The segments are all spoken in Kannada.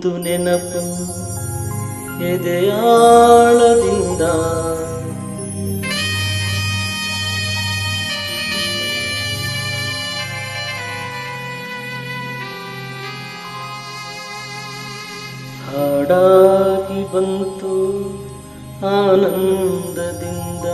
ನೂರೊಂದು ನೆನಪು ಎದೆಯಾಳದಿಂದ. ಹಾಡಾಗಿ ಬಂತು ಆನಂದದಿಂದ.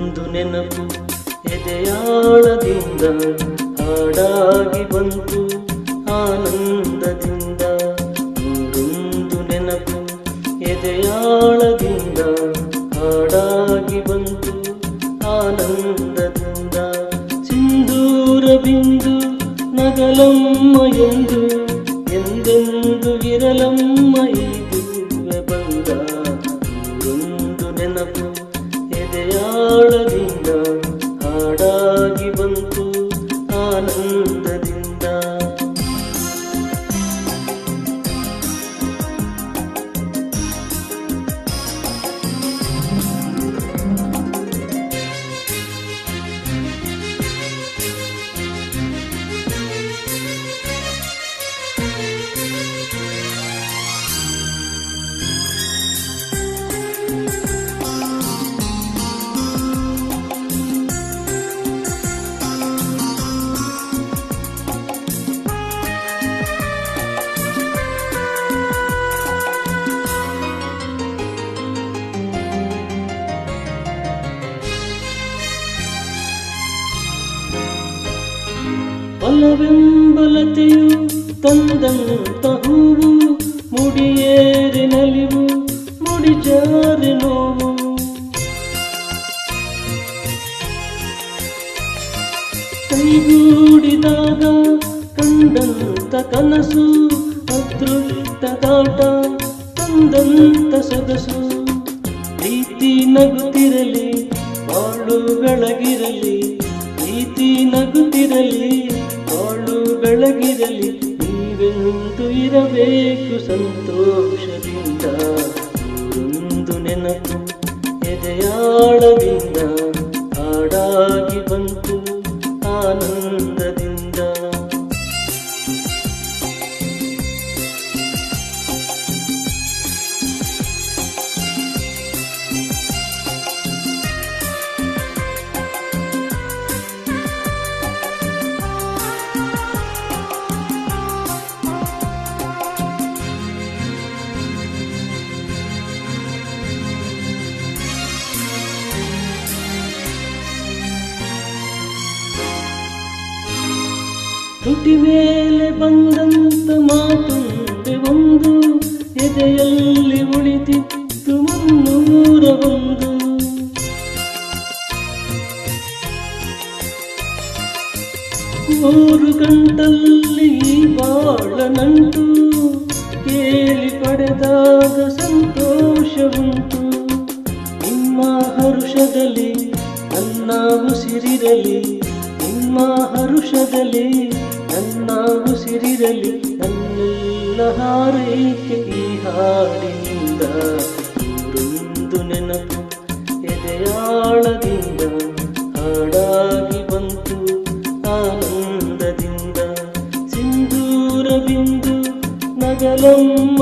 ನೂರೊಂದು ನೆನಪು, ಎದೆಯಾಳದಿಂದ ಹಾಡಾಗಿ ಬಂತು ಆನಂದದಿಂದ. ನೂರೊಂದು ನೆನಪು, ಎದೆಯಾಳದಿಂದ ಹಾಡಾಗಿ ಬಂತು ಆನಂದದಿಂದ. ಸಿಂಧೂರ ಬಿಂದು ನಗಲಮ್ಮ ಎಂದು, ಎಂದೆಂದು ಇರಲಮ್ಮ ಎದೆಯಾಳದಿಂದ ಬಲವೆಂಬಲತೆಯು ತಂದಂತ ಹೂವು, ಮುಡಿಯೇರಿ ನಲಿವು, ಮುಡಿಜಾರಿ ನೋವು. ಕೈಗೂಡಿದಾಗ ಕಂಡಂತ ಕನಸು ಅದೃಷ್ಟದಾಟ ತಂದಂತ ಸೊಗಸು. ಪ್ರೀತಿ ನಗುತ್ತಿರಲಿ ಬಾಳು ಬೆಳಗಿರಲಿ ಪ್ರೀತಿ ನಗುತ್ತಿರಲಿ ಬಾಳು ಬೆಳಗಿರಲಿ ನೀವೆಂದು ಇರಬೇಕು ಸಂತೋಷದಿಂದ. ಒಂದು ನೆನಪು ಎದೆಯಾಳದಿಂದ ಹಾಡಾಗಿ ಬಂತು ಆನಂದದಿಂದ. ತುಟಿ ಮೇಲೆ ಬಂದಂತ ಮಾತು ಒಂದು, ಎದೆಯಲ್ಲಿ ಉಳಿದಿತ್ತು ಮುನ್ನೂರ ಒಂದು ಮೂರು ಗಂಟಲ್ಲಿ ಬಾಳ ನಂಟು, ಕೇಳಿ ಪಡೆದಾಗ ಸಂತೋಷವುಂಟು. ನಿಮ್ಮ ಹರುಷದಲ್ಲಿ, ನನ್ನ ಉಸಿರಿರಲಿ ನಿಮ್ಮ ಹರುಷದಲ್ಲಿ ನನ್ನ ಉಸಿರಿರಲಿ ನನ್ನೆಲ್ಲ ಹಾರೈಕೆ ಈ ಹಾಡಿನಿಂದ ಊರೊಂದು ನೆನಪು ಎದೆಯಾಳದಿಂದ ಹಾಡಾಗಿ ಬಂತು ಆನಂದದಿಂದ. ಸಿಂಧೂರ ಬಿಂದು ನಗಲಮ್ಮ